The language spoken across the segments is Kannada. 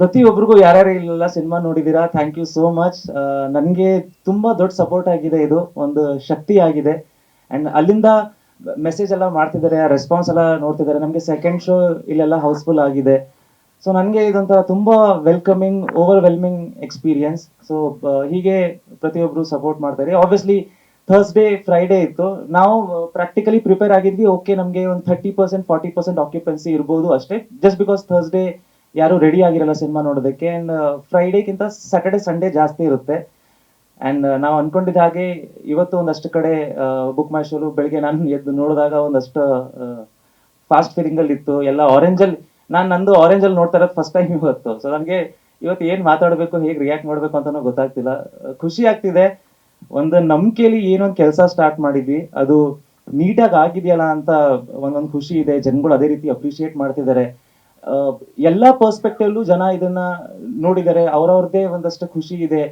ಪ್ರತಿಯೊಬ್ಬರಿಗೂ ಯಾರ್ಯಾರು ಇಲ್ಲ ಸಿನಿಮಾ ನೋಡಿದೀರಾ? ಥ್ಯಾಂಕ್ ಯು ಸೋ ಮಚ್ ನನಗೆ ತುಂಬಾ ದೊಡ್ಡ ಸಪೋರ್ಟ್ ಆಗಿದೆ ಇದು. ಒಂದು ಶಕ್ತಿ ಆಗಿದೆ. ಅಂಡ್ ಅಲ್ಲಿಂದ ಮೆಸೇಜ್ ಎಲ್ಲ ಮಾಡ್ತಿದ್ದಾರೆ ರೆಸ್ಪಾನ್ಸ್ ಎಲ್ಲ ನೋಡ್ತಿದ್ದಾರೆ. ನಮಗೆ ಸೆಕೆಂಡ್ ಶೋ ಇಲ್ಲೆಲ್ಲ ಹೌಸ್ಫುಲ್ ಆಗಿದೆ. ಸೊ ನನಗೆ ಇದೊಂಥರ ತುಂಬಾ ವೆಲ್ಕಮಿಂಗ್ ಓವರ್ವೆಲ್ಮಿಂಗ್ ಎಕ್ಸ್ಪೀರಿಯನ್ಸ್ ಸೊ ಹೀಗೆ ಪ್ರತಿಯೊಬ್ಬರು ಸಪೋರ್ಟ್ ಮಾಡ್ತಾರೆ. ಆಬ್ವಿಯಸ್ಲಿ ಥರ್ಸ್ಡೇ ಫ್ರೈಡೇ ಇತ್ತು. ನಾವು ಪ್ರಾಕ್ಟಿಕಲಿ ಪ್ರಿಪೇರ್ ಆಗಿದ್ವಿ. ಓಕೆ ನಮಗೆ ಒಂದು thirty percent forty percent occupancy ಇರ್ಬೋದು ಅಷ್ಟೇ. ಜಸ್ಟ್ ಬಿಕಾಸ್ ಥರ್ಸ್ಡೇ ಯಾರು ರೆಡಿ ಆಗಿರಲ್ಲ ಸಿನಿಮಾ ನೋಡೋದಕ್ಕೆ. ಅಂಡ್ ಫ್ರೈಡೇಗಿಂತ ಸ್ಯಾಟರ್ಡೆ ಸಂಡೇ ಜಾಸ್ತಿ ಇರುತ್ತೆ. ಅಂಡ್ ನಾವು ಅನ್ಕೊಂಡಿದ್ದ ಹಾಗೆ ಇವತ್ತು ಒಂದಷ್ಟು ಕಡೆ ಬುಕ್ ಮೈ ಶೋಲು ಬೆಳಿಗ್ಗೆ ನಾನು ಎದ್ದು ನೋಡಿದಾಗ ಒಂದಷ್ಟು ಫಾಸ್ಟ್ ಫೀಲಿಂಗ್ ಅಲ್ಲಿ ಇತ್ತು. ಎಲ್ಲ ಆರೆಂಜ್ ಅಲ್ಲಿ, ನಾನು ನಂದು ಆರೆಂಜ್ ಅಲ್ಲಿ ನೋಡ್ತಾ ಇರೋದು ಫಸ್ಟ್ ಟೈಮ್ ಇವತ್ತು. ಸೊ ನನಗೆ ಇವತ್ತು ಏನ್ ಮಾತಾಡಬೇಕು, ಹೇಗೆ ರಿಯಾಕ್ಟ್ ಮಾಡ್ಬೇಕು ಅಂತನೋ ಗೊತ್ತಾಗ್ತಿಲ್ಲ. ಖುಷಿ ಆಗ್ತಿದೆ. ಒಂದು ನಂಬಿಕೆಯಲ್ಲಿ ಏನೊಂದು ಕೆಲಸ ಸ್ಟಾರ್ಟ್ ಮಾಡಿದ್ವಿ. ಅದು ನೀಟಾಗಿ ಆಗಿದೆಯಲ್ಲ ಅಂತ ಒಂದೊಂದು ಖುಷಿ ಇದೆ. ಜನಗಳು ಅದೇ ರೀತಿ ಅಪ್ರಿಷಿಯೇಟ್ ಮಾಡ್ತಿದ್ದಾರೆ. ಎಲ್ಲಾ ಪರ್ಸ್ಪೆಕ್ಟಿವ್ಲು ಜನ ಇದನ್ನ ನೋಡಿದ್ದಾರೆ. ಅವ್ರವ್ರದೇ ಒಂದಷ್ಟು ಖುಷಿ ಇದೆ.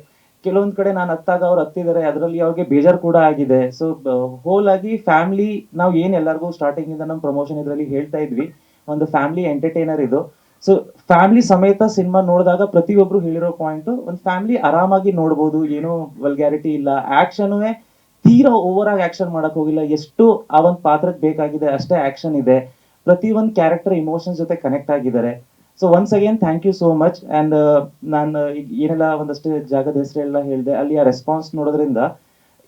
ಕೆಲವೊಂದ್ ಕಡೆ ನಾನು ಹತ್ತಾಗ ಅವ್ರು ಹತ್ತಿದ್ದಾರೆ ಅದರಲ್ಲಿ ಅವ್ರಿಗೆ ಬೇಜಾರು ಕೂಡ ಆಗಿದೆ. ಸೊ ಹೋಲ್ ಆಗಿ ಫ್ಯಾಮಿಲಿ ನಾವು ಏನ್ ಎಲ್ಲರಿಗೂ ಸ್ಟಾರ್ಟಿಂಗ್ ಇಂದ ನಮ್ಮ ಪ್ರಮೋಷನ್ ಇದರಲ್ಲಿ ಹೇಳ್ತಾ ಇದ್ವಿ. ಒಂದು ಫ್ಯಾಮಿಲಿ ಎಂಟರ್ಟೈನರ್ ಇದು. ಸೊ ಫ್ಯಾಮಿಲಿ ಸಮೇತ ಸಿನಿಮಾ ನೋಡಿದಾಗ ಪ್ರತಿಯೊಬ್ರು ಹೇಳಿರೋ ಪಾಯಿಂಟ್ ಒಂದು ಫ್ಯಾಮಿಲಿ ಆರಾಮಾಗಿ ನೋಡ್ಬೋದು. ಏನೋ ವಲ್ಗ್ಯಾರಿಟಿ ಇಲ್ಲ. ಆಕ್ಷನ್ ತೀರಾ ಓವರ್ ಆಗಿ ಆಕ್ಷನ್ ಮಾಡಕ್ ಹೋಗಿಲ್ಲ. ಎಷ್ಟು ಆ ಒಂದು ಪಾತ್ರಕ್ಕೆ ಬೇಕಾಗಿದೆ ಅಷ್ಟೇ ಆಕ್ಷನ್ ಇದೆ. ಪ್ರತಿ ಒಂದು ಕ್ಯಾರೆಕ್ಟರ್ ಇಮೋಷನ್ಸ್ ಜೊತೆ ಕನೆಕ್ಟ್ ಆಗಿದ್ದಾರೆ. So once again thank you so much and ನಾನು ಏನೆಲ್ಲ ಒಂದಷ್ಟು ಜಾಗದ ಹೆಸರೆಲ್ಲ ಹೇಳಿದೆ, ಅಲ್ಲಿ ಆ ರೆಸ್ಪಾನ್ಸ್ ನೋಡೋದ್ರಿಂದ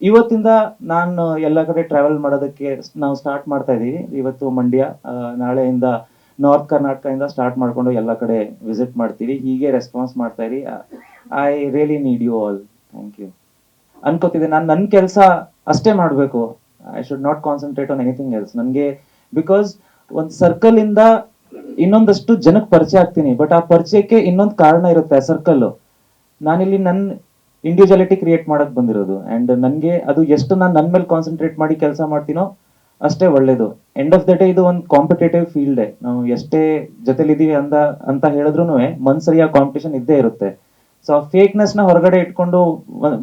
ಇವತ್ತಿಂದ ನಾನು ಎಲ್ಲ ಕಡೆ ಟ್ರಾವೆಲ್ ಮಾಡೋದಕ್ಕೆ ನಾವು ಸ್ಟಾರ್ಟ್ ಮಾಡ್ತಾ ಇದ್ದೀವಿ ಇವತ್ತು ಮಂಡ್ಯ ನಾಳೆಯಿಂದ ನಾರ್ತ್ ಕರ್ನಾಟಕದಿಂದ ಸ್ಟಾರ್ಟ್ ಮಾಡ್ಕೊಂಡು ಎಲ್ಲ ಕಡೆ ವಿಸಿಟ್ ಮಾಡ್ತೀವಿ. ಹೀಗೆ ರೆಸ್ಪಾನ್ಸ್ ಮಾಡ್ತಾ ಇರಿ. I really need you all thank you ಅನ್ಕೋತಿದ್ದೆ, ನಾನು ನನ್ನ ಕೆಲಸ ಅಷ್ಟೇ ಮಾಡಬೇಕು. I should not concentrate on anything else ನನಗೆ ಬಿಕಾಸ್ ಒಂದು ಸರ್ಕಲ್ ಇಂದ ಇನ್ನೊಂದಷ್ಟು ಜನಕ್ಕೆ ಪರಿಚಯ ಆಗ್ತೀನಿ ಬಟ್ ಆ ಪರಿಚಯಕ್ಕೆ ಇನ್ನೊಂದು ಕಾರಣ ಇರುತ್ತೆ ಆ ಸರ್ಕಲ್ ನಾನಿಲ್ಲಿ ನನ್ನ ಇಂಡಿವಿಜುವಾಲಿಟಿ ಕ್ರಿಯೇಟ್ ಮಾಡಕ್ ಬಂದಿರೋದು ಅಂಡ್ ನನಗೆ ಅದು ಎಷ್ಟು ನಾನು ನನ್ನ ಮೇಲೆ ಕಾನ್ಸಂಟ್ರೇಟ್ ಮಾಡಿ ಕೆಲಸ ಮಾಡ್ತೀನೋ ಅಷ್ಟೇ ಒಳ್ಳೇದು. ಎಂಡ್ ಆಫ್ ದ ಡೇ ಇದು ಒಂದು ಕಾಂಪಿಟೇಟಿವ್ ಫೀಲ್ಡ್ ನಾವು ಎಷ್ಟೇ ಜೊತೆಲಿದ್ದೀವಿ ಅಂತ ಅಂತ ಹೇಳಿದ್ರು ಮನ್ಸಲ್ಲಿ ಆ ಕಾಂಪಿಟೇಷನ್ ಇದ್ದೇ ಇರುತ್ತೆ. ಸೊ ಆ ಫೇಕ್ನೆಸ್ನ ಹೊರಗಡೆ ಇಟ್ಕೊಂಡು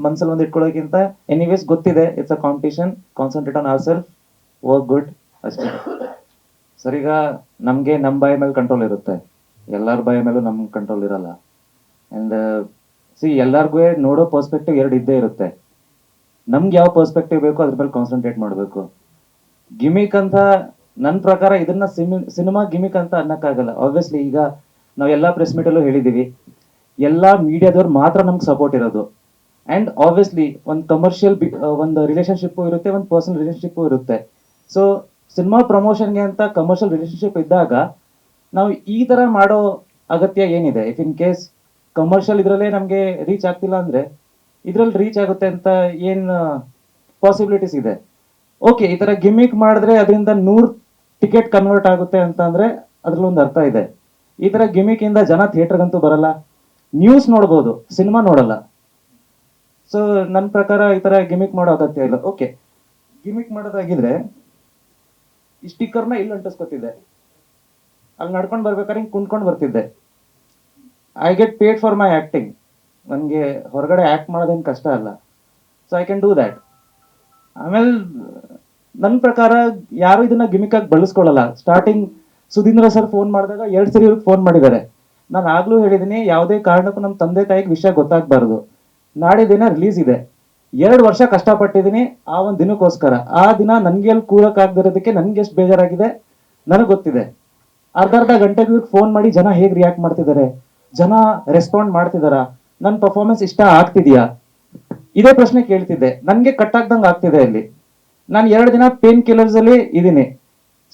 ಮನ್ಸಲ್ಲಿ ಒಂದು ಇಟ್ಕೊಳ್ಳೋಕ್ಕಿಂತ ಎನಿವೇಸ್ ಗೊತ್ತಿದೆ it's a competition concentrate on our self work good ಅಷ್ಟೇ. ಸರ್ ಈಗ ನಮ್ಗೆ ನಮ್ ಬಾಯಿ ಮೇಲೆ ಕಂಟ್ರೋಲ್ ಇರುತ್ತೆ. ಎಲ್ಲರ ಬಾಯಿ ಮೇಲೂ ನಮ್ ಕಂಟ್ರೋಲ್ ಇರಲ್ಲ. ಅಂಡ್ ಸಿ ಎಲ್ಲಾರ್ಗೂ ನೋಡೋ ಪರ್ಸ್ಪೆಕ್ಟಿವ್ ಎರಡು ಇದ್ದೇ ಇರುತ್ತೆ. ನಮ್ಗೆ ಯಾವ ಪರ್ಸ್ಪೆಕ್ಟಿವ್ ಬೇಕೋ ಅದ್ರ ಮೇಲೆ ಕಾನ್ಸಂಟ್ರೇಟ್ ಮಾಡಬೇಕು. ಗಿಮಿಕ್ ಅಂತ ನನ್ನ ಪ್ರಕಾರ ಇದನ್ನ ಸಿನಿಮಾ ಗಿಮಿಕ್ ಅಂತ ಅನ್ನಕ್ಕಾಗಲ್ಲ. ಆಬ್ವಿಯಸ್ಲಿ ಈಗ ನಾವೆಲ್ಲ ಪ್ರೆಸ್ ಮೀಟ್ ಅಲ್ಲೂ ಹೇಳಿದೀವಿ. ಎಲ್ಲಾ ಮೀಡಿಯಾದವ್ರು ಮಾತ್ರ ನಮ್ಗೆ ಸಪೋರ್ಟ್ ಇರೋದು. ಅಂಡ್ ಆಬ್ವಿಯಸ್ಲಿ ಒಂದು ಕಮರ್ಷಿಯಲ್ ಒಂದು ರಿಲೇಶನ್ಶಿಪ್ ಇರುತ್ತೆ, ಒಂದು ಪರ್ಸನಲ್ ರಿಲೇಶನ್ಶಿಪ್ ಇರುತ್ತೆ. ಸೊ ಸಿನಿಮಾ ಪ್ರಮೋಷನ್ಗೆ ಅಂತ ಕಮರ್ಷಿಯಲ್ ರಿಲೇಶನ್ಶಿಪ್ ಇದ್ದಾಗ ನಾವು ಈ ತರ ಮಾಡೋ ಅಗತ್ಯ ಏನಿದೆ? ಇಫ್ ಇನ್ ಕೇಸ್ ಕಮರ್ಷಿಯಲ್ ಇದ್ರಲ್ಲೇ ನಮ್ಗೆ ರೀಚ್ ಆಗ್ತಿಲ್ಲ ಅಂದ್ರೆ ಇದ್ರಲ್ಲಿ ರೀಚ್ ಆಗುತ್ತೆ ಅಂತ ಏನ್ ಪಾಸಿಬಿಲಿಟೀಸ್ ಇದೆ? ಓಕೆ ಈ ತರ ಗಿಮಿಕ್ ಮಾಡಿದ್ರೆ ಅದರಿಂದ ನೂರ್ ಟಿಕೆಟ್ ಕನ್ವರ್ಟ್ ಆಗುತ್ತೆ ಅಂತ ಅಂದ್ರೆ ಅದ್ರಲ್ಲೊಂದು ಅರ್ಥ ಇದೆ. ಈ ತರ ಗಿಮಿಕ್ ಇಂದ ಜನ ಥಿಯೇಟರ್ ಅಂತೂ ಬರಲ್ಲ. ನ್ಯೂಸ್ ನೋಡ್ಬೋದು, ಸಿನಿಮಾ ನೋಡಲ್ಲ. ಸೊ ನನ್ನ ಪ್ರಕಾರ ಈ ತರ ಗಿಮಿಕ್ ಮಾಡೋ ಅಗತ್ಯ ಇಲ್ಲ. ಓಕೆ ಗಿಮಿಕ್ ಮಾಡೋದಾಗಿದ್ರೆ ಈ ಸ್ಟಿಕ್ಕರ್ನ ಇಲ್ಲಿ ಅಂಟಿಸ್ಕೊತಿದ್ದೆ. ಅಲ್ಲಿ ನಡ್ಕೊಂಡು ಬರ್ಬೇಕಾದ್ರೆ ಹಿಂಗೆ ಕುಂತ್ಕೊಂಡು ಬರ್ತಿದ್ದೆ. I get paid for my acting ನನಗೆ ಹೊರಗಡೆ ಆಕ್ಟ್ ಮಾಡೋದೇನು ಕಷ್ಟ ಅಲ್ಲ. So I can do that ಆಮೇಲೆ ನನ್ನ ಪ್ರಕಾರ ಯಾರು ಇದನ್ನ ಗಿಮಿಕ್ ಆಗಿ ಬಳಸ್ಕೊಳ್ಳಲ್ಲ. ಸ್ಟಾರ್ಟಿಂಗ್ ಸುಧೀಂದ್ರ ಸರ್ ಫೋನ್ ಮಾಡಿದಾಗ ಎರಡು ಸರಿ ಇವ್ರಿಗೆ ಫೋನ್ ಮಾಡಿದ್ದಾರೆ. ನಾನು ಆಗಲೂ ಹೇಳಿದ್ದೀನಿ ಯಾವುದೇ ಕಾರಣಕ್ಕೂ ನಮ್ಮ ತಂದೆ ತಾಯಿಗೆ ವಿಷಯ ಗೊತ್ತಾಗಬಾರ್ದು. ನಾಳೆ ದಿನ ರಿಲೀಸ್ ಇದೆ. ಎರಡು ವರ್ಷ ಕಷ್ಟಪಟ್ಟಿದ್ದೀನಿ. ಆ ಒಂದು ದಿನಕ್ಕೋಸ್ಕರ. ಆ ದಿನ ನನಗೆ ಅಲ್ಲಿ ಕೂರಕ್ಕಾಗದಿರೋದಕ್ಕೆ ನನಗೆ ಎಷ್ಟು ಬೇಜಾರಾಗಿದೆ? ನನಗೆ ಗೊತ್ತಿದೆ. ಅರ್ಧ ಅರ್ಧ ಗಂಟೆಗೂ ಫೋನ್ ಮಾಡಿ ಜನ ಹೇಗೆ ರಿಯಾಕ್ಟ್ ಮಾಡ್ತಿದ್ದಾರೆ? ಜನ ರೆಸ್ಪಾಂಡ್ ಮಾಡ್ತಿದಾರಾ ನನ್ನ ಪರ್ಫಾರ್ಮೆನ್ಸ್ ಇಷ್ಟ ಆಗ್ತಿದೆಯಾ? ಇದೇ ಪ್ರಶ್ನೆ ಕೇಳ್ತಿದ್ದೆ. ನನಗೆ ಕಟ್ ಆಗ್ದಂಗೆ ಆಗ್ತಿದೆ ಅಲ್ಲಿ. ನಾನು ಎರಡು ದಿನ ಪೇನ್ ಕಿಲ್ಲರ್ಸ್ ಅಲ್ಲಿ ಇದೀನಿ.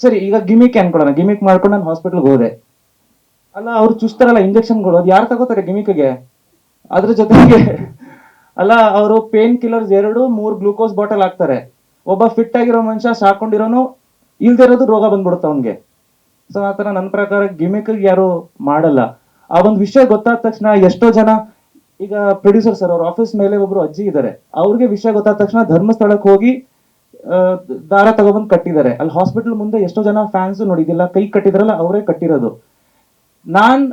ಸರಿ, ಈಗ ಗಿಮಿಕ್ ಅನ್ಕೊಳ್ಳೋಣ. ಗಿಮಿಕ್ ಮಾಡ್ಕೊಂಡು ನಾನು ಹಾಸ್ಪಿಟಲ್ಗೆ ಹೋದೆ. ಅಲ್ಲ, ಅವ್ರು ಚುಸ್ತಾರಲ್ಲ ಇಂಜೆಕ್ಷನ್ಗಳು ಅದು ಯಾರು ತಗೋತಾರೆ ಗಿಮಿಕ್ಗೆ ಅದ್ರ ಜೊತೆಗೆ ಅಲ್ಲ, ಅವರು ಪೇನ್ ಕಿಲ್ಲರ್ಸ್ ಎರಡು, ಮೂರು ಗ್ಲೂಕೋಸ್ ಬಾಟಲ್ ಹಾಕ್ತಾರೆ. ಒಬ್ಬ ಫಿಟ್ ಆಗಿರೋ ಮನುಷ್ಯ, ಸಾಕೊಂಡಿರೋನು, ಇಲ್ದೇ ಇರೋದು ರೋಗ ಬಂದ್ಬಿಡುತ್ತೆ ಅವನ್ಗೆ. ಸೊ ಆತರ ನನ್ನ ಪ್ರಕಾರ ಗಿಮಿಕ್ ಯಾರು ಮಾಡಲ್ಲ. ಆ ಒಂದು ವಿಷಯ ಗೊತ್ತಾದ ತಕ್ಷಣ ಎಷ್ಟೋ ಜನ, ಈಗ ಪ್ರೊಡ್ಯೂಸರ್ ಸರ್ ಅವ್ರ ಆಫೀಸ್ ಮೇಲೆ ಒಬ್ರು ಅಜ್ಜಿ ಇದ್ದಾರೆ ಅವ್ರಿಗೆ ವಿಷಯ ಗೊತ್ತಾದ ತಕ್ಷಣ ಧರ್ಮಸ್ಥಳಕ್ಕೆ ಹೋಗಿ ದಾರ ತಗೊಬಂದು ಕಟ್ಟಿದ್ದಾರೆ. ಅಲ್ಲಿ ಹಾಸ್ಪಿಟಲ್ ಮುಂದೆ ಎಷ್ಟೋ ಜನ ಫ್ಯಾನ್ಸ್ ನೋಡಿದಿಲ್ಲ ಕೈ ಕಟ್ಟಿದ್ರಲ್ಲ, ಅವರೇ ಕಟ್ಟಿರೋದು. ನಾನ್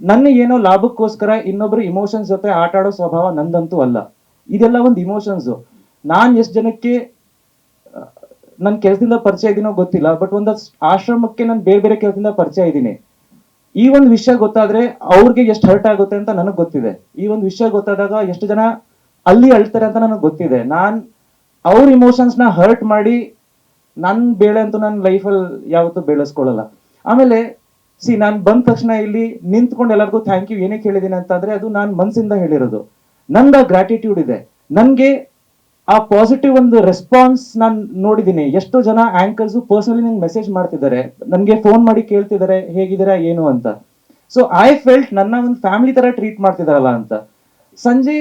ನನ್ನ ಏನೋ ಲಾಭಕ್ಕೋಸ್ಕರ ಇನ್ನೊಬ್ರು ಇಮೋಷನ್ಸ್ ಜೊತೆ ಆಟ ಆಡೋ ಸ್ವಭಾವ ನಂದಂತೂ ಅಲ್ಲ. ಇದೆಲ್ಲ ಒಂದು ಇಮೋಷನ್ಸ್ ನಾನ್ ಎಷ್ಟು ಜನಕ್ಕೆ ನನ್ನ ಕೆಲಸದಿಂದ ಪರಿಚಯ ಇದೀನೋ ಗೊತ್ತಿಲ್ಲ ಬಟ್ ಒಂದು ಆಶ್ರಮಕ್ಕೆ ನಾನು ಬೇರೆ ಬೇರೆ ಕೆಲಸದಿಂದ ಪರಿಚಯ ಇದ್ದೀನಿ ಈ ಒಂದು ವಿಷಯ ಗೊತ್ತಾದ್ರೆ ಅವ್ರಿಗೆ ಎಷ್ಟು ಹರ್ಟ್ ಆಗುತ್ತೆ ಅಂತ ನನಗೆ ಗೊತ್ತಿದೆ. ಈ ಒಂದು ವಿಷಯ ಗೊತ್ತಾದಾಗ ಎಷ್ಟು ಜನ ಅಲ್ಲಿ ಅಳ್ತಾರೆ ಅಂತ ನನಗೆ ಗೊತ್ತಿದೆ. ನಾನ್ ಅವ್ರ ಇಮೋಷನ್ಸ್ನ ಹರ್ಟ್ ಮಾಡಿ ನನ್ ಬೇಳೆ ಅಂತೂ ನನ್ನ ಲೈಫಲ್ಲಿ ಯಾವತ್ತೂ ಬೆಳೆಸ್ಕೊಳ್ಳಲ್ಲ. ಆಮೇಲೆ ಸಿ ನಾನು ಬಂದ ತಕ್ಷಣ ಇಲ್ಲಿ ನಿಂತ್ಕೊಂಡು ಎಲ್ಲರಿಗೂ ಥ್ಯಾಂಕ್ ಯು ಏನಕ್ಕೆ ಹೇಳಿದ್ದೀನಿ ಅಂತಂದ್ರೆ ಅದು ನಾನು ಮನ್ಸಿಂದ ಹೇಳಿರೋದು. ನಂದ ಗ್ರಾಟಿಟ್ಯೂಡ್ ಇದೆ. ನನಗೆ ಆ ಪಾಸಿಟಿವ್ ಒಂದು ರೆಸ್ಪಾನ್ಸ್ ನಾನು ನೋಡಿದ್ದೀನಿ ಎಷ್ಟೋ ಜನ ಆಂಕರ್ಸ್ ಪರ್ಸನಲಿ ನಂಗೆ ಮೆಸೇಜ್ ಮಾಡ್ತಿದ್ದಾರೆ. ನನಗೆ ಫೋನ್ ಮಾಡಿ ಕೇಳ್ತಿದ್ದಾರೆ, ಹೇಗಿದ್ದೀರಾ, ಏನು ಅಂತ. ಸೊ ಐ ಫೆಲ್ಟ್ ನನ್ನ ಒಂದು ಫ್ಯಾಮಿಲಿ ತರ ಟ್ರೀಟ್ ಮಾಡ್ತಿದಾರಲ್ಲ ಅಂತ. ಸಂಜೆ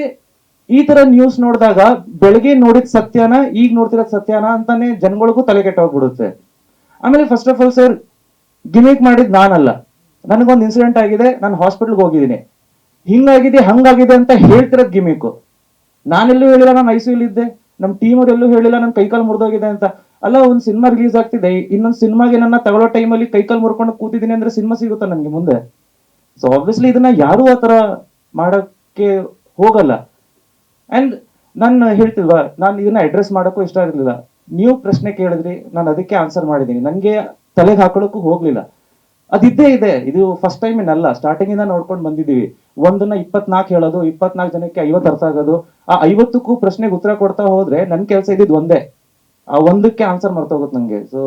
ಈ ತರ ನ್ಯೂಸ್ ನೋಡಿದಾಗ ಬೆಳಗ್ಗೆ ನೋಡಿದ ಸತ್ಯನ, ಈಗ ನೋಡ್ತಿರೋದ್ ಸತ್ಯನ ಅಂತಾನೆ ಜನಗಳಿಗೂ ತಲೆ ಆಮೇಲೆ first of all sir gimmick ಮಾಡಿದ್ ನಾನಲ್ಲ. ನನಗೊಂದು ಇನ್ಸಿಡೆಂಟ್ ಆಗಿದೆ, ನಾನು ಹಾಸ್ಪಿಟಲ್ಗೆ ಹೋಗಿದ್ದೀನಿ. ಹಿಂಗಾಗಿದೆ, ಹಂಗಾಗಿದೆ ಅಂತ ಹೇಳ್ತಿರೋದು ಗಿಮಿಕ್ ನಾನೆಲ್ಲೂ ಹೇಳಿಲ್ಲ, ನಾನು ಐ ಇದ್ದೆ. ನಮ್ಮ ಟೀಮ್ ಅವ್ರು ಎಲ್ಲೂ ಹೇಳಿಲ್ಲ ನನ್ನ ಕೈಕಾಲು ಮುರಿದೋಗಿದೆ ಅಂತ. ಅಲ್ಲ, ಒಂದು ಸಿನಿಮಾ ರಿಲೀಸ್ ಆಗ್ತಿದೆ. ಇನ್ನೊಂದು ಸಿನಿಮಾಗೆ ನನ್ನ ತಗೊಳ್ಳೋ ಟೈಮಲ್ಲಿ ಕೈಕಾಲು ಮುರ್ಕೊಂಡು ಕೂತಿದ್ದೀನಿ ಅಂದ್ರೆ ಸಿನಿಮಾ ಸಿಗುತ್ತಾ ನನಗೆ ಮುಂದೆ? ಸೊ ಆಬ್ವಿಯಸ್ಲಿ ಇದನ್ನ ಯಾರು ಆ ಥರ ಮಾಡೋಕ್ಕೆ ಹೋಗಲ್ಲ. ಆ್ಯಂಡ್ ನಾನು ಹೇಳ್ತಿಲ್ವಾ ನಾನು ಇದನ್ನ ಅಡ್ರೆಸ್ ಮಾಡೋಕ್ಕೂ ಇಷ್ಟ ಇರಲಿಲ್ಲ ನೀವು ಪ್ರಶ್ನೆ ಕೇಳಿದ್ರಿ, ನಾನು ಅದಕ್ಕೆ ಆನ್ಸರ್ ಮಾಡಿದ್ದೀನಿ. ನನಗೆ ತಲೆಗೆ ಹಾಕೊಳ್ಳೋಕ್ಕೂ ಹೋಗ್ಲಿಲ್ಲ. ಅದಿದ್ದೇ ಇದೆ. ಇದು ಫಸ್ಟ್ ಟೈಮ್ ಏನಲ್ಲ ಸ್ಟಾರ್ಟಿಂಗ್ ಇಂದ ನೋಡ್ಕೊಂಡು ಬಂದಿದ್ದೀವಿ. ಒಂದನ್ನ ಇಪ್ಪತ್ನಾಲ್ಕು ಹೇಳೋದು, ಇಪ್ಪತ್ನಾಲ್ಕು ಜನಕ್ಕೆ ಐವತ್ತು ಅರ್ಥ ಆಗೋದು. ಆ ಐವತ್ತಕ್ಕೂ ಪ್ರಶ್ನೆಗೆ ಉತ್ತರ ಕೊಡ್ತಾ ಹೋದ್ರೆ ನನ್ ಕೆಲಸ ಇದ್ದಿದ್ದು ಒಂದೇ. ಆ ಒಂದಕ್ಕೆ ಆನ್ಸರ್ ಮರ್ತೋಗುತ್ತೆ ನಂಗೆ. ಸೊ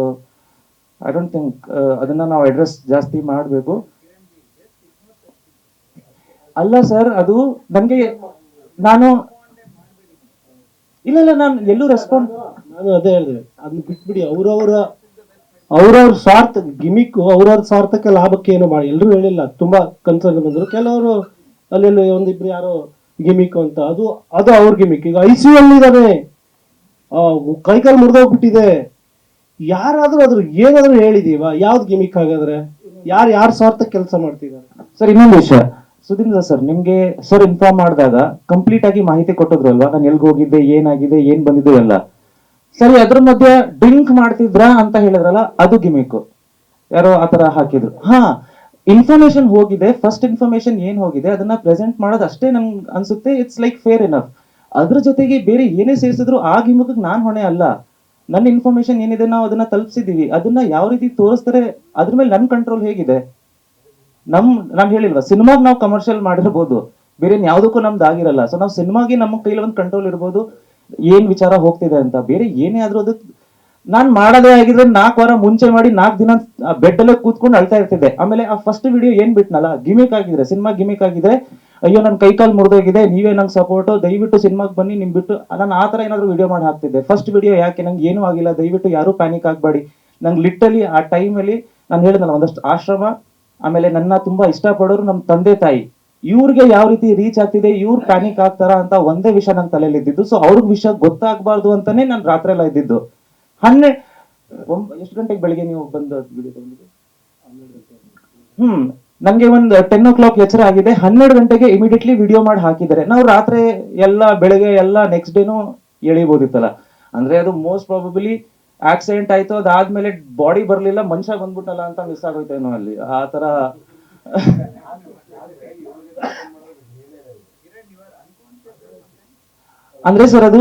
ಐ ಡೋಂಟ್ ಥಿಂಕ್ ಅದನ್ನ ನಾವು ಅಡ್ರೆಸ್ ಜಾಸ್ತಿ ಮಾಡಬೇಕು. ಅಲ್ಲ ಸರ್ ಅದು ನನಗೆ ನಾನು ಇಲ್ಲ ಇಲ್ಲ, ನಾನು ಎಲ್ಲೂ ರೆಸ್ಪಾಂಡ್ ನಾನು ಅದೇ ಹೇಳಿದೆ. ಅದನ್ನ ಬಿಟ್ಬಿಡಿ. ಅವ್ರವ್ರ ಅವ್ರವ್ರ ಸ್ವಾರ್ಥ ಗಿಮಿಕ್ ಅವ್ರವ್ರ ಸ್ವಾರ್ಥಕ್ಕೆ ಲಾಭಕ್ಕೆ ಏನು ಮಾಡಿ ಎಲ್ಲರೂ ಹೇಳಿಲ್ಲ, ತುಂಬಾ ಕನ್ಸರ್ನ್ ಬಂದರು. ಕೆಲವರು ಅಲ್ಲೆಲ್ಲ ಒಂದಿಬ್ರು ಯಾರೋ ಗಿಮಿಕ್ ಅಂತ, ಅದು ಅದು ಅವ್ರ ಗಿಮಿಕ್ ಈಗ ಐ ಸಿ ಇದಾನೆ ಕೈಕಾಲು ಮುರಿದೋಗ್ಬಿಟ್ಟಿದೆ. ಯಾರಾದ್ರೂ ಅದ್ರ ಏನಾದ್ರೂ ಹೇಳಿದೀವ, ಯಾವ್ದು ಗಿಮಿಕ್ ಹಾಗಾದ್ರೆ? ಯಾರು, ಯಾರ ಸ್ವಾರ್ಥ ಕೆಲಸ ಮಾಡ್ತಿದ್ದಾರೆ? ಸರ್, ಇನ್ನೊಂದು ವಿಷಯ. ಸುಧೀಂದ್ರ ಸರ್, ನಿಮ್ಗೆ ಸರ್ ಇನ್ಫಾರ್ಮ್ ಮಾಡಿದಾಗ ಕಂಪ್ಲೀಟ್ ಆಗಿ ಮಾಹಿತಿ ಕೊಟ್ಟಿದ್ರು ಅಲ್ವಾ ನಾನು ಎಲ್ಗೆ ಹೋಗಿದ್ದೆ, ಏನಾಗಿದೆ, ಏನ್ ಬಂದಿದ್ದು ಎಲ್ಲ. ಸರಿ, ಅದ್ರ ಮಧ್ಯೆ ಡ್ರಿಂಕ್ ಮಾಡ್ತಿದ್ರ ಅಂತ ಹೇಳಿದ್ರಲ್ಲ, ಅದು ಗಿಮಿಕ್. ಯಾರೋ ಆತರ ಹಾಕಿದ್ರು. ಹಾ ಇನ್ಫಾರ್ಮೇಶನ್ ಹೋಗಿದೆ. ಫಸ್ಟ್ ಇನ್ಫಾರ್ಮೇಶನ್ ಏನ್ ಹೋಗಿದೆ, ಅದನ್ನ ಪ್ರೆಸೆಂಟ್ ಮಾಡೋದು ಅಷ್ಟೇ ನನ್ಗೆ ಅನ್ಸುತ್ತೆ. ಇಟ್ಸ್ ಲೈಕ್ ಫೇರ್ ಎನಫ್ ಅದ್ರ ಜೊತೆಗೆ ಬೇರೆ ಏನೇ ಸೇರಿಸಿದ್ರು ಆ ಗಿಮಿಕ್ ನಾನ್ ಹೊಣೆ ಅಲ್ಲ. ನನ್ನ ಇನ್ಫಾರ್ಮೇಶನ್ ಏನಿದೆ ನಾವು ಅದನ್ನ ತಲುಪಿಸಿದೀವಿ ಅದನ್ನ ಯಾವ ರೀತಿ ತೋರಿಸ್ತಾರೆ, ಅದ್ರ ಮೇಲೆ ನನ್ನ ಕಂಟ್ರೋಲ್ ಹೇಗಿದೆ. ನಮ್, ನಾನ್ ಹೇಳಿಲ್ವಾ ಸಿನಿಮಾಗ್ ನಾವು ಕಮರ್ಷಿಯಲ್ ಮಾಡಿರ್ಬೋದು. ಬೇರೆ ಯಾವ್ದಕ್ಕೂ ನಮ್ದು ಆಗಿರಲ್ಲ. ಸೊ ನಾವು ಸಿನಿಮಾಗೆ ನಮ್ಮ ಕೈಲಿ ಒಂದು ಕಂಟ್ರೋಲ್ ಇರ್ಬೋದು. ಏನ್ ವಿಚಾರ ಹೋಗ್ತಿದೆ ಅಂತ, ಬೇರೆ ಏನೇ ಆದ್ರೂ ಅದು ನಾನ್ ಮಾಡದೇ ಆಗಿದ್ರೆ ನಾಲ್ಕು ವಾರ ಮುಂಚೆ ಮಾಡಿ ನಾಲ್ಕು ದಿನ ಬೆಡ್ ಅಲ್ಲೇ ಕೂತ್ಕೊಂಡು ಅಳ್ತಾ ಇರ್ತಿದ್ದೆ. ಆಮೇಲೆ ಆ ಫಸ್ಟ್ ವಿಡಿಯೋ ಏನ್ ಬಿಟ್ನಲ್ಲ ಗಿಮಿಕ್ ಆಗಿದ್ರೆ ಸಿನಿಮಾ ಗಿಮಿಕ್ ಆಗಿದ್ರೆ, ಅಯ್ಯೋ ನನ್ ಕೈಕಾಲು ಮುರಿದೋಗಿದೆ, ನೀವೇ ನಂಗೆ ಸಪೋರ್ಟು ದಯವಿಟ್ಟು ಸಿನಿಮಾಗ್ ಬನ್ನಿ, ನಿಮ್ ಬಿಟ್ಟು ನಾನು ಆ ತರ ಏನಾದ್ರು ವಿಡಿಯೋ ಮಾಡಿ ಹಾಕ್ತಿದ್ದೆ. ಫಸ್ಟ್ ವಿಡಿಯೋ ಯಾಕೆ, ನಂಗೆ ಏನೂ ಆಗಿಲ್ಲ, ದಯವಿಟ್ಟು ಯಾರು ಪ್ಯಾನಿಕ್ ಆಗ್ಬೇಡಿ. ನಂಗೆ ಲಿಟ್ಟಲಿ ಆ ಟೈಮಲ್ಲಿ ನಾನು ಹೇಳಿದ್ನಲ್ಲ, ಒಂದಷ್ಟು ಆಶ್ರಮ, ಆಮೇಲೆ ನನ್ನ ತುಂಬಾ ಇಷ್ಟಪಡೋರು ನಮ್ಮ ತಂದೆ ತಾಯಿ. ಇವ್ರಿಗೆ ಯಾವ ರೀತಿ ರೀಚ್ ಆಗ್ತಿದೆ, ಇವ್ರು ಪ್ಯಾನಿಕ್ ಆಗ್ತಾರ ಅಂತ ಒಂದೇ ವಿಷಯ ನನ್ನ ತಲೆಯಲ್ಲಿ ಇದ್ದಿದ್ದು. ಸೊ ಅವ್ರಿಗೆ ವಿಷಯ ಗೊತ್ತಾಗಬಾರ್ದು ಅಂತಾನೆ ನಾನು ರಾತ್ರಿ ಎಲ್ಲ ಇದ್ದಿದ್ದು. ಹನ್ನೆ ಒಂಬ- ಎಷ್ಟು ಗಂಟೆಗೆ ಬೆಳಿಗ್ಗೆ ನೀವು ಬಂದು ಹ್ಮ್. ನಮ್ಗೆ ಒಂದು ಟೆನ್ ಓ ಕ್ಲಾಕ್ ಎಚ್ಚರ ಆಗಿದೆ. ಹನ್ನೆರಡು ಗಂಟೆಗೆ ಇಮಿಡಿಯೇಟ್ಲಿ ವಿಡಿಯೋ ಮಾಡಿ ಹಾಕಿದ್ದಾರೆ. ನಾವು ರಾತ್ರಿ ಎಲ್ಲ ಬೆಳಗ್ಗೆ ಎಲ್ಲ ನೆಕ್ಸ್ಟ್ ಡೇನು ಎಳಿಬೋದಿತ್ತಲ್ಲ. ಅಂದ್ರೆ ಅದು ಮೋಸ್ಟ್ ಪ್ರಾಬಬಲಿ ಆಕ್ಸಿಡೆಂಟ್ ಆಯ್ತು, ಅದಾದ್ಮೇಲೆ ಬಾಡಿ ಬರ್ಲಿಲ್ಲ, ಮನುಷ್ಯ ಬಂದ್ಬಿಟ್ಟಲ್ಲ ಅಂತ ಮಿಸ್ ಆಗೋಯ್ತೇನೋ ಅಲ್ಲಿ. ಆ ತರ ಅಂದ್ರೆ ಸರ್ ಅದು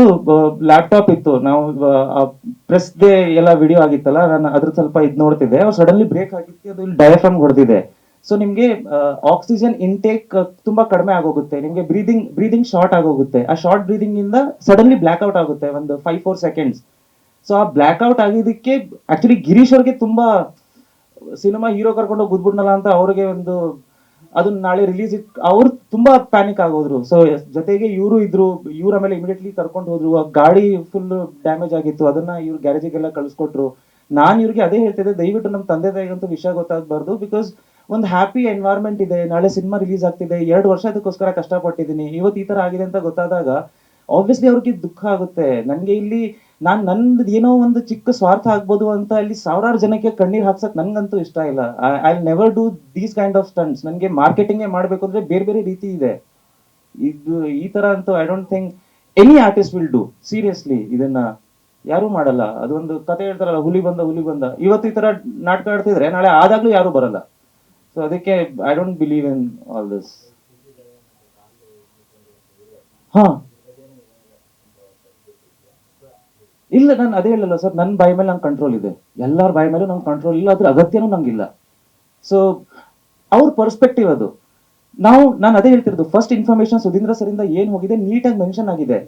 ಲ್ಯಾಪ್ಟಾಪ್ ಇತ್ತು. ನಾವು ಪ್ರೆಸ್ ಡೇ ಎಲ್ಲ ವಿಡಿಯೋ ಆಗಿತ್ತಲ್ಲ, ನಾನು ಅದ್ರ ಸ್ವಲ್ಪ ಇದ್ ನೋಡ್ತಿದ್ದೆ. ಸಡನ್ಲಿ ಬ್ರೇಕ್ ಆಗಿತ್ತು, ಅದು ಇಲ್ಲಿ ಡಯಾಫ್ರಮ್ ಹೊಡೆದಿದೆ. ಸೊ ನಿಮ್ಗೆ ಆಕ್ಸಿಜನ್ ಇಂಟೇಕ್ ತುಂಬಾ ಕಡಿಮೆ ಆಗೋಗುತ್ತೆ. ನಿಮ್ಗೆ ಬ್ರೀದಿಂಗ್ ಬ್ರೀದಿಂಗ್ ಶಾರ್ಟ್ ಆಗೋಗುತ್ತೆ. ಆ ಶಾರ್ಟ್ ಬ್ರೀದಿಂಗ್ ಇಂದ ಸಡನ್ಲಿ ಬ್ಲಾಕ್ ಔಟ್ ಆಗುತ್ತೆ, ಒಂದು ಫೈವ್ ಫೋರ್ ಸೆಕೆಂಡ್ಸ್ ಸೊ ಆ ಬ್ಲಾಕ್ ಔಟ್ ಆಗಿದ್ದಕ್ಕೆ ಆಕ್ಚುಲಿ ಗಿರೀಶ್ ಅವ್ರಿಗೆ ತುಂಬಾ, ಸಿನಿಮಾ ಹೀರೋ ಕರ್ಕೊಂಡು ಹೋಗಿ ಗುದ್ಬಿಟ್ನಲ್ಲ ಅಂತ ಅವ್ರಿಗೆ ಒಂದು ಅದನ್ನ ನಾಳೆ ರಿಲೀಸ್ ಇಟ್ ಅವ್ರು ತುಂಬಾ ಪ್ಯಾನಿಕ್ ಆಗೋದ್ರು. ಸೊ ಜೊತೆಗೆ ಇವರು ಇದ್ರು, ಇವ್ರ ಆಮೇಲೆ ಇಮಿಡಿಯೇಟ್ಲಿ ಕರ್ಕೊಂಡು ಹೋದ್ರು, ಆ ಗಾಡಿ ಫುಲ್ ಡ್ಯಾಮೇಜ್ ಆಗಿತ್ತು, ಅದನ್ನ ಇವ್ರು ಗ್ಯಾರೇಜಿಗೆಲ್ಲ ಕಳ್ಸಿಕೊಟ್ರು. ನಾನು ಇವ್ರಿಗೆ ಅದೇ ಹೇಳ್ತಿದ್ದೆ ದಯವಿಟ್ಟು ನಮ್ಮ ತಂದೆ ತಾಯಿಗಂತೂ ವಿಷಯ ಗೊತ್ತಾಗಬಾರ್ದು ಬಿಕಾಸ್ ಒಂದು ಹ್ಯಾಪಿ ಎನ್ವೈರ್ಮೆಂಟ್ ಇದೆ, ನಾಳೆ ಸಿನಿಮಾ ರಿಲೀಸ್ ಆಗ್ತಿದೆ, ಎರಡು ವರ್ಷ ಅದಕ್ಕೋಸ್ಕರ ಕಷ್ಟಪಟ್ಟಿದ್ದೀನಿ, ಇವತ್ತು ಈ ತರ ಆಗಿದೆ ಅಂತ ಗೊತ್ತಾದಾಗ ಆಬ್ವಿಯಸ್ಲಿ ಅವ್ರಿಗೆ ದುಃಖ ಆಗುತ್ತೆ. ನನಗೆ ಇಲ್ಲಿ ನಾನ್ ನಂದು ಏನೋ ಒಂದು ಚಿಕ್ಕ ಸ್ವಾರ್ಥ ಆಗ್ಬೋದು ಅಂತ ಅಲ್ಲಿ ಸಾವಿರಾರು ಜನಕ್ಕೆ ಕಣ್ಣೀರ್ ಹಾಕ್ಸಕ್ ನನ್ಗಂತೂ ಇಷ್ಟ ಇಲ್ಲ. I never do these kind of stunts ನನಗೆ ಮಾರ್ಕೆಟಿಂಗ್ ಮಾಡ್ಬೇಕು ಅಂದ್ರೆ ಬೇರೆ ಬೇರೆ ರೀತಿ ಇದೆ. ಇದು, ಈ ತರ ಅಂತೂ I don't think any artist will do seriously ಇದನ್ನ ಯಾರು ಮಾಡಲ್ಲ. ಅದೊಂದು ಕತೆ ಹೇಳ್ತಾರಲ್ಲ, ಹುಲಿ ಬಂದ ಹುಲಿ ಬಂದ. ಇವತ್ತು ಈ ತರ ನಾಟಕ ಆಡ್ತಿದ್ರೆ ನಾಳೆ ಆದಾಗ್ಲೂ ಯಾರು ಬರಲ್ಲ. ಸೊ ಅದಕ್ಕೆ I don't believe in all this ಹಾ ಇಲ್ಲ, ನಾನು ಅದೇ ಹೇಳಲ್ಲ ಸರ್. ನನ್ನ ಬಾಯಿ ಮೇಲೆ ನಂಗೆ ಕಂಟ್ರೋಲ್ ಇದೆ. ಎಲ್ಲರ ಬಾಯಿ ಮೇಲೆ ನಂಗೆ ಕಂಟ್ರೋಲ್ ಇಲ್ಲ ಅದ್ರ ಅಗತ್ಯನೂ ನಂಗಿಲ್ಲ. ಸೊ ಅವ್ರ ಪರ್ಸ್ಪೆಕ್ಟಿವ್ ಅದು. ನಾವು, ನಾನು ಅದೇ ಹೇಳ್ತಿರೋದು. ಫಸ್ಟ್ ಇನ್ಫಾರ್ಮೇಶನ್ ಸುಧೀಂದ್ರ ಸರ್ ಇಂದ ಏನ್ ಹೋಗಿದೆ ನೀಟಾಗಿ ಮೆನ್ಷನ್ ಆಗಿದೆ.